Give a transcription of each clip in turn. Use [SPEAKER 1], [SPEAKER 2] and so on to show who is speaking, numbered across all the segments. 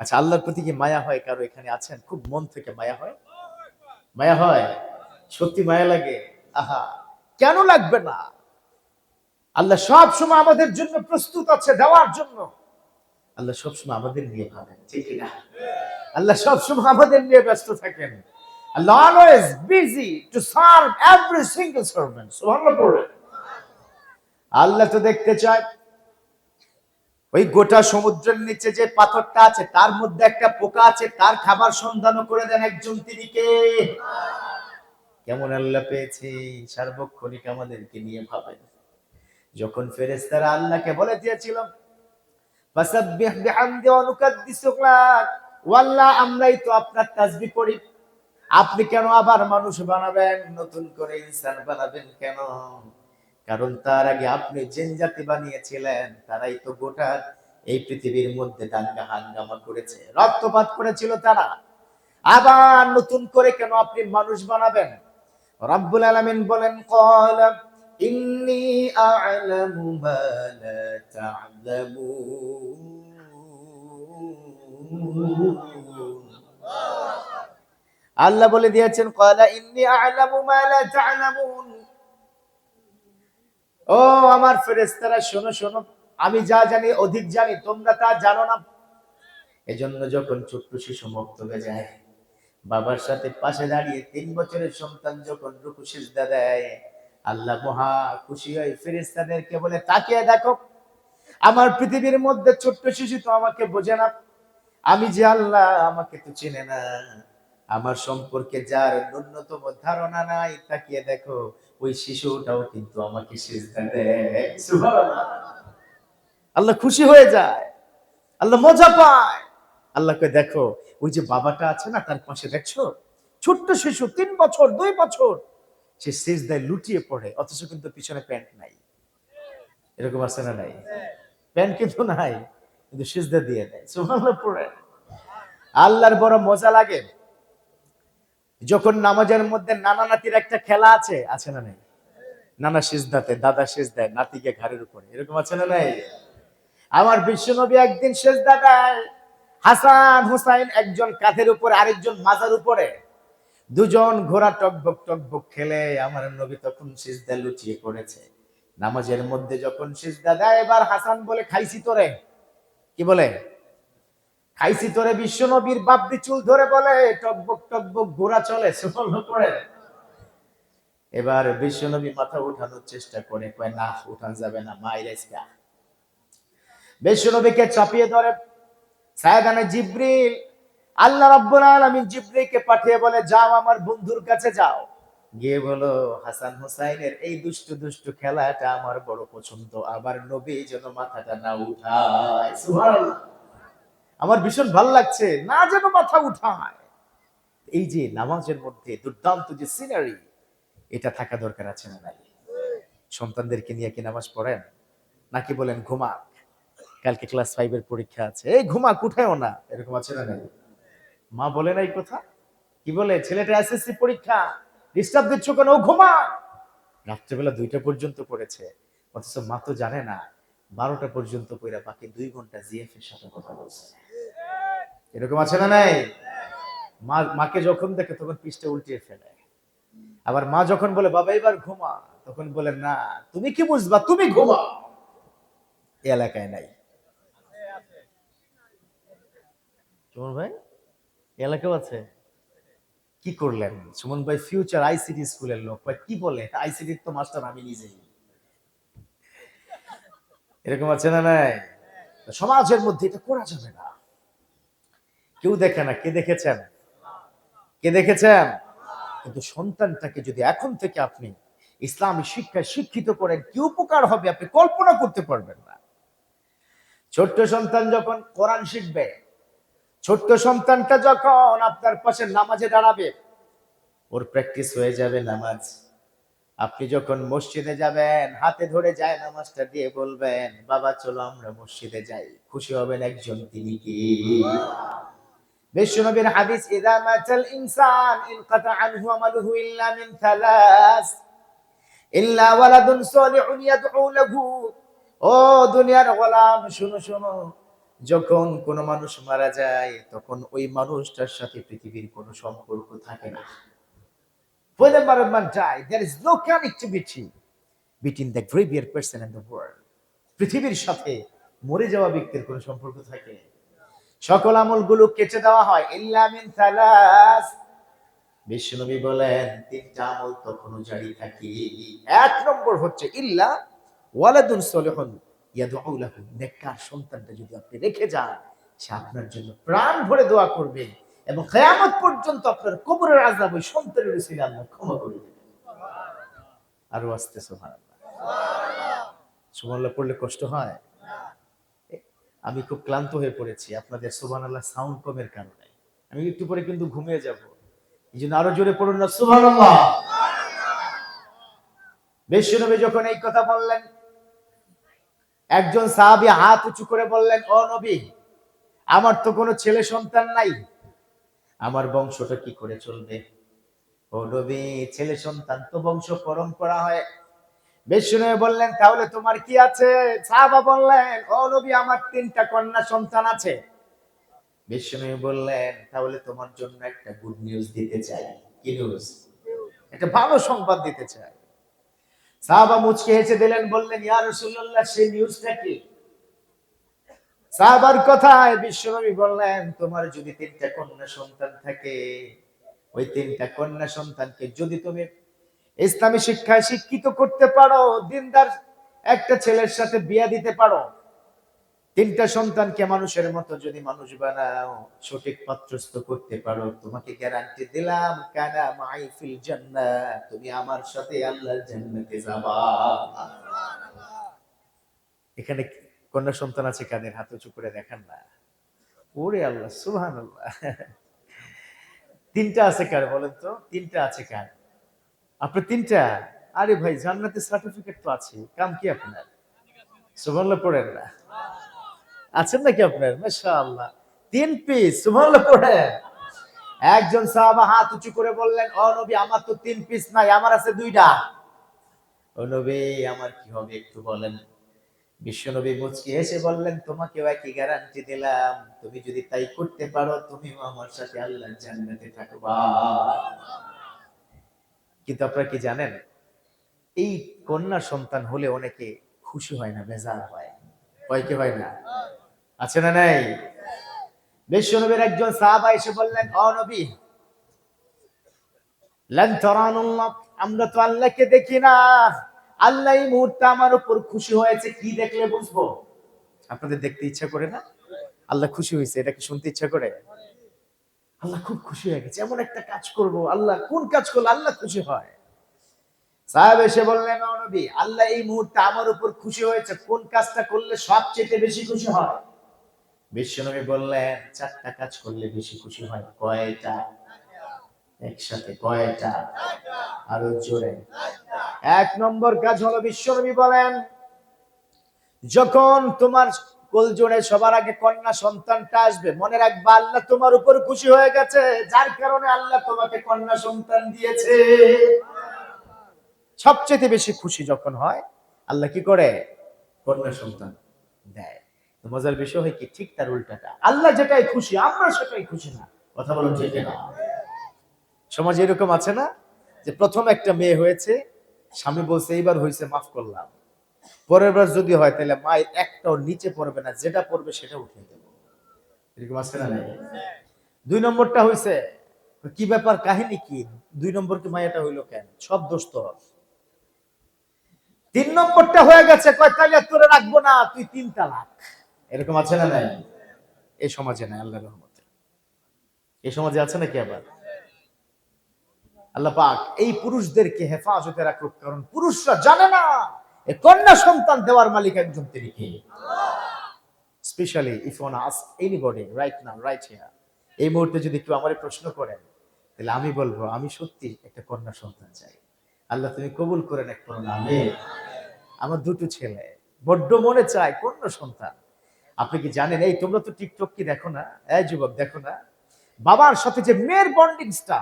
[SPEAKER 1] আচ্ছা আল্লাহর প্রতি কি মায়া হয়? কারও এখানে আছেন? খুব মন থেকে মায়া হয়? মায়া হয়? সত্যি মায়া লাগে? আহা, কেন লাগবে না? আল্লাহ সব সময় আমাদের জন্য প্রস্তুত আছে দেওয়ার জন্য। আল্লাহ সবসময় আমাদের নিয়ে ভাবেন, ঠিক না আল্লাহ সবসময় আমাদের নিয়ে ব্যস্ত থাকেন। আল্লাহ always busy to serve every single servant সুবহানাল্লাহ আল্লাহ তো দেখতে চায় ওই গোটা সমুদ্রের নিচে যে পাথরটা আছে, তার মধ্যে একটা পোকা আছে, তার খাবার সন্ধানও করে দেন একজন তিনি কে? কেমন আল্লাহ পেয়েছি? সার্বক্ষণিক আমাদেরকে নিয়ে ভাবেন। যখন ফেরেস্তারা আল্লাহকে বলে দিয়েছিল ফাসাব্বিহ বিহামদি ওয়া নুকাদ্দিসুক লাক ওয়াল্লাহ, আমরাই তো আপনার তাসবিহ পড়ি। আপনি কেন আবার মানুষ বানাবেন? নতুন করে ইনসান বানাবেন কেন? কারণ তার আগে আপনি জিন জাতি বানিয়েছিলেন, তারাই তো গোটা এই পৃথিবীর মধ্যে দাঙ্গা হাঙ্গামা করেছে। রক্তপাত করেছিল তারা। আবার নতুন করে কেন আপনি মানুষ বানাবেন? রব্বুল আলামিন বলেন ক্বালা ইন্নি আ'লামু মা লা আল্লাহ বলে দিয়েছেন ক্বালা ইন্নি আ'লামু মা লা তা'লামুন। ও আমার ফেরেস্তারা শোনো শোনো, আমি যা জানি অধিক জানি, তোমরা তা জানো না। এজন্য যখন ছোট্ট শিশু মক্তবে যায়, বাবার সাথে পাশে দাঁড়িয়ে তিন বছরের সন্তান যখন রুকু সিজদা দেয়, আল্লাহ মহা খুশি হয় ফেরেস্তাদেরকে বলে, তাকিয়ে দেখো, আমার পৃথিবীর মধ্যে ছোট্ট শিশু তো আমাকে বোঝে না। আমি যে আল্লাহ, আমাকে তো চেনে না। আমার সম্পর্কে যার ন্যূনতম ধারণা নাই, তাকিয়ে দেখো ওই শিশুটাও কিন্তু আমাকে সিজদা দেয়। আল্লাহ খুশি হয়ে যায়। আল্লাহ মজা পায়। আল্লাহকে দেখো, ওই যে বাবাটা আছে না, তার পাশে দেখছ? ছোট্ট শিশু, তিন বছর, দুই বছর। সে সিজদায় লুটিয়ে পড়ে, অথচ কিন্তু পিছনে প্যান্ট নাই। এরকম আছে না নাই? প্যান্ট কিন্তু নাই, কিন্তু সিজদা দিয়ে দেয়। সুবহানাল্লাহ পড়ে। আল্লাহর বড় মজা লাগে। যখন নামাজের মধ্যে নানা নাতির একটা খেলা আছে আছে না নাই? নানা সিজদাতে দাদা সিজদায় নাতিকে ঘাড়ের উপরে। এরকম আছে না নাই? আমার বিশ্বনবী একদিন সেজদা দেয় হাসান হুসাইন একজন কাঁধের উপরে, আরেকজন মাজার উপরে, দুজন ঘোড়া টকবক টকবক খেলে আমার নবী তখন সিজদা লুচিয়ে পড়েছে। নামাজের মধ্যে যখন সিজদা দেয় এবার হাসান বলে, খাইছি তোরে। কি বলে? খাইছি তোরে বিশ্ব নবীর বাপদি চুল ধরে বলে টকবক টকবক ঘোড়া চলে সুফল করে এবার বিশ্ব নবী মাথা উঠানোর চেষ্টা করে, কয়, না, উঠান যাবে না মাইরাইসকা বিশ্ব নবীকে চাপিয়ে ধরে সায়দানে জিব্রিল, আল্লাহ রাব্বুল আলামিন জিব্রিলকে পাঠিয়ে বলে, যাও আমার বন্ধুর কাছে যাও। গিয়ে বলো, হাসান হুসাইনের এই দুষ্টু দুষ্টু খেলাটা আমার বড় পছন্দ, আবার নবী যেন মাথাটা না উঠায়। সুবহানাল্লাহ। আমার ভীষণ ভালো লাগছে, না যেন মাথা উঠায়। এই যে নামাজের মধ্যে দুর্দান্ত যে সিনারি এটা থাকা দরকার আছে না নাই সন্তানদেরকে নিয়ে কি নামাজ পড়েন? নাকি বলেন ঘুমা কালকে ক্লাস ফাইভের পরীক্ষা আছে। এই ঘুমা কোথায়ও না। এরকম আছে না নাই? মা বলে নাই কথা? কি বলে, ছেলেটা এসএসসি পরীক্ষা ডিস্টার্ব দিচ্ছ কেন? ও ঘুমা রাত্রেবেলা দুইটা পর্যন্ত পড়েছে। অথচ মা তো জানে না, বারোটা পর্যন্ত পড়া বাকি দুই ঘণ্টা জিএফ এর সাথে কথা বলছে। এরকম আছে না নাই? মা, মাকে যখন দেখে তখন পিসটা উল্টিয়ে ফেলে। আবার মা যখন বলে, বাবা, এবার ঘুমা। তখন বলে, না, তুমি কি বুঝবা? তুমি ঘুমা। এলাকায় নাই। সুমন ভাই এলাকাও আছে? কি করলেন? সুমন ভাই ফিউচার আইসিটি স্কুলের লোক। ভাই, কি বলে? আইসিটির তো মাস্টার আমি নিজেই। এরকম আছে না নাই? সমাজের মধ্যে এটা করা যাবে না। কেউ দেখে না, কে দেখেছেন? কে দেখেছেন? কিন্তু সন্তানটাকে যদি এখন থেকে আপনি ইসলামী শিক্ষায় শিক্ষিত করেন, কি উপকার হবে আপনি কল্পনা করতে পারবেন না। ছোট্ট সন্তান যখন কোরআন শিখবে, ছোট্ট সন্তানটা যখন আপনার পাশে নামাজে দাঁড়াবে, ওর প্র্যাকটিস হয়ে যাবে নামাজ। আপনি যখন মসজিদে যাবেন, হাতে ধরে যায় নামাজটা দিয়ে বলবেন, বাবা, চলো আমরা মসজিদে যাই। খুশি হবেন একজন তিনি কি? হাদিস ইদা মাতাল ইনসান, ইনকাতা আনহু আমালুহু ইল্লা মিন থালাস ইল্লা ওয়ালাদুন সালিহুন ইয়াদউ লাহু। ও দুনিয়ার গোলাম, শুনো শুনো, যখন কোনো মানুষ মারা যায়, তখন ওই মানুষটার সাথে পৃথিবীর কোনো সম্পর্ক থাকে না। There is no connectivity between the graveyard person. পৃথিবীর সাথে মরে যাওয়া ব্যক্তির কোনো সম্পর্ক থাকে সকল আমলগুলো কেটে দেওয়া হয়। ইল্লা মিন সালাস। বিশ্বনবী বলেন, তিনটা আমল তখনও জারি থাকে। এক নম্বর হচ্ছে, ইল্লা ওয়ালাদুন সলিহুন ইয়াদউ লাহু। নেককার সন্তানটা যদি আপনি রেখে যান, সে আপনার জন্য প্রাণ ভরে দোয়া করবে এবং কিয়ামত পর্যন্ত আপনার কবরের আযাব ওই সন্তানের উসিলা আল্লাহ ক্ষমা করে দেবেন। আরও আসতে সুবহানাল্লাহ। সুবহানাল্লাহ পড়লে কষ্ট হয়? আমি খুব ক্লান্ত হয়ে পড়েছি। আপনাদের সুবহানাল্লাহ সাউন্ড কমের কারণে। আমি একটু পরে কিন্তু ঘুমিয়ে যাব। এই জন্য আরও জোরে পড়ুন না, সুবহানাল্লাহ। বিশ্বনবী যখন এই কথা বললেন। একজন সাহাবী হাত উঁচু করে বললেন, ও নবী, আমার তো কোনো ছেলে সন্তান নাই। আমার বংশটা কি করে চলবে? ও নবী, ছেলে সন্তান তো বংশ পরম্পরা হয়। বিষ্ণু বললেন, তাহলে তোমার কি আছে? সাহাবা বললেন, ও নবী, আমার তিনটা কন্যা সন্তান আছে। বিষ্ণু বললেন, তাহলে তোমার জন্য একটা গুড নিউজ দিতে চাই। কি নিউজ একটা ভালো সংবাদ দিতে চাই। সাহাবা মুচকে হেসে দিলেন, বললেন, ইয়া রাসূলুল্লাহ, সেই নিউজটা কি? সাহাবার কথায় বিশ্বনবী বললেন, তোমার যদি তিনটা কন্যা সন্তান থাকে, ওই তিনটা কন্যা সন্তানকে যদি তুমি ইসলামী শিক্ষায় শিক্ষিত করতে পারো, দিনদার একটা ছেলের সাথে বিয়া দিতে পারো। তিনটা সন্তানকে মানুষের মতো যদি মানুষ বানাও, সঠিক পাত্রস্থ করতে পারো। তোমাকে গ্যারান্টি দিলাম, কানা মাই ফিল জান্নাত, তুমি আমার সাথে আল্লাহর জান্নাতে যাবা। এখানে কন্যা সন্তান আছে কাদের হাত উঁচু করে দেখান না। ওরে আল্লাহ সুবহান আল্লাহ তিনটা আছে কার বলেন তো? তিনটা আছে কার? আপনার তিনটা? আরে ভাই জান্নাতের সার্টিফিকেট তো আছে, কাম কি আপনার? সুবহানাল্লাহ পড়েন না। আছেন নাকি আপনার? মাশাআল্লাহ। তিন পিস সুবহানাল্লাহ পড়েন। একজন সাহাবা হাত উঁচু করে বললেন, ও নবী, আমার তো তিন পিস নাই, আমার আছে দুইটা। ও নবী, আমার কি হবে একটু বলেন। বিশ্বনবী মুচকি এসে বললেন, তোমাকেও একই গ্যারান্টি দিলাম। তুমি যদি তাই করতে পারো, তুমিও আমার সাথে আল্লাহর জান্নাতে থাকবা। কিন্তু আপনারা কি জানেন? এই কন্যা সন্তান হলে অনেকে খুশি হয় না, বেজার হয়। হয় কি হয় না? আছে না নাই? বিশ্বনবীর একজন সাহাবা এসে বললেন, ও নবী আমরা তো আল্লাহকে দেখি না। আল্লাহ এই মুহূর্তে আমার উপর খুশি হয়েছে, কি দেখলে বুঝব? আপনাদের দেখতে ইচ্ছা করে না? আল্লাহ খুশি হয়েছে, এটা কি শুনতে ইচ্ছা করে? আল্লাহ খুব খুশি হয়ে গেছে। এমন একটা কাজ করব, আল্লাহ কোন কাজ করলে আল্লাহ খুশি হয়? সাহেব এসে বললেন, "ও নবী, আল্লাহ এই মুহূর্তে আমার উপর খুশি হয়েছে। কোন কাজটা করলে সবচেয়ে বেশি খুশি হয়? বিশ্বনবী বললেন, চারটা কাজ করলে বেশি খুশি হয়। কয়টা? একসাথে কয়টা? আরও জোরে। এক নম্বর কাজ হলো, বিশ্বনবী বলেন, যখন তোমার কোলজোড়ে সবার আগে কন্যা সন্তানটা আসবে। মনে রাখবা, আল্লাহ তোমার উপর খুশি হয়ে গেছে। যার কারণে আল্লাহ তোমাকে কন্যা সন্তান দিয়েছে। সবচেয়ে বেশি খুশি যখন হয়, আল্লাহ কি করে? কন্যা সন্তান দেয়। মজার বিষয় হয় কি, ঠিক তার উল্টাটা। আল্লাহ যেটাই খুশি, আমরা সেটাই খুশি না। কথা বলুন ঠিক না সমাজে এরকম আছে না, যে প্রথম একটা মেয়ে হয়েছে, স্বামী বলছে, এইবার হয়েছে মাফ করলাম। পরের বার যদি হয়, তাহলে মায়ের একটাও নিচে পড়বে না, যেটা পড়বে সেটা উঠিয়ে দেবো। এরকম আছে না? দুই নম্বরটা হয়েছে কি ব্যাপার, কাহিনী কি? দুই নম্বর কি মায়াটা হইল কেন? সব দোষ তোর। তিন নম্বরটা হয়ে গেছে, কয় তাহলে তোরে রাখব না, তুই তিন তালাক। এরকম আছে না নাই? এই সমাজে নাই আল্লাহ রহমতে। এই সমাজে আছে নাকি আবার? আল্লাহ পাক এই পুরুষদেরকে হেফাজতে রাখুক, কারণ পুরুষরা জানে না। কন্যা সন্তান দেওয়ার মালিক একজন তিনি specially if one ask anybody right now right here এই মুহূর্তে যদি কেউ আমারে প্রশ্ন করেন, তাহলে আমি বলব, আমি সত্যি একটা কন্যা সন্তান চাই। আল্লাহ তুমি কবুল করেন এক আমি আমার দুটো ছেলে, বড্ড মনে চায় কন্যা সন্তান। আপনি কি জানেন, এই তোমরা তো টিকটক কি দেখো না? এই যুবক দেখো না? বাবার সাথে যে মেয়ের বন্ডিংসটা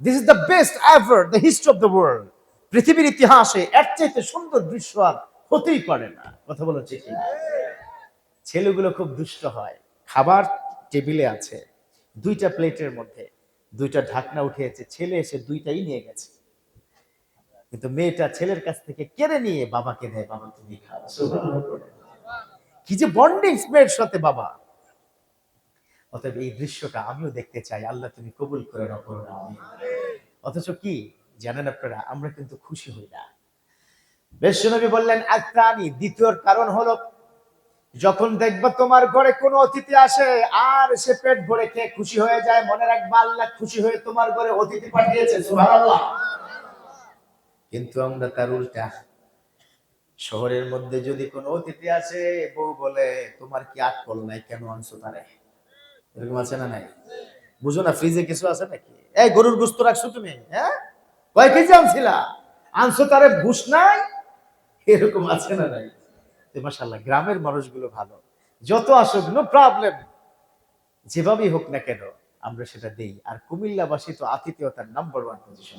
[SPEAKER 1] this is the best ever the history of the world পৃথিবীর ইতিহাসে এর চাইতে সুন্দর দৃশ্য আর হতেই পারে না। কথা বলো ছেলেগুলো খুব দুষ্ট হয়। খাবার টেবিলে আছে, দুইটা প্লেটের মধ্যে দুইটা ঢাকনা উঠেছে ছেলে এসে দুইটাই নিয়ে গেছে। কিন্তু মেয়েটা ছেলের কাছ থেকে কেড়ে নিয়ে বাবাকে দেয়, বাবা, তুমি খাও। কি যে বন্ডিং মেয়ের সাথে, বাবা। অতএব এই দৃশ্যটা আমিও দেখতে চাই। আল্লাহ তুমি কবুল করো না অথচ কি? জানেন আপনারা, আমরা কিন্তু খুশি হই না। বিশ্বনবী বললেন আত্রানি দ্বিতীয় কারণ হলো, যখন দেখবা তোমার ঘরে কোনো অতিথি আসে, আর সে পেট ভরে খেয়ে খুশি হয়ে যায়, মনে রাখবা আল্লাহ খুশি হয়ে তোমার ঘরে অতিথি পাঠিয়েছে কিন্তু আমরা তার উল্টা, শহরের মধ্যে যদি কোনো অতিথি আসে, বউ বলে, তোমার কি আটকল নাই কেন আনছো তারে? এরকম আছে না নাই? বুঝো না ফ্রিজে কিছু আছে নাকি? এই গরুর গুস্ত রাখছো তুমি হ্যাঁ? কয় কেজি আনছিলা আনছো তারে ঘুষ নাই? এরকম আছে না নাই? মাসাল্লাহ গ্রামের মানুষগুলো ভালো। যত আসুক নো প্রবলেম যেভাবেই হোক না কেন, আমরা সেটা দেই। আর কুমিল্লাবাসী তো আতিথেয়তার নাম্বার ওয়ান পজিশন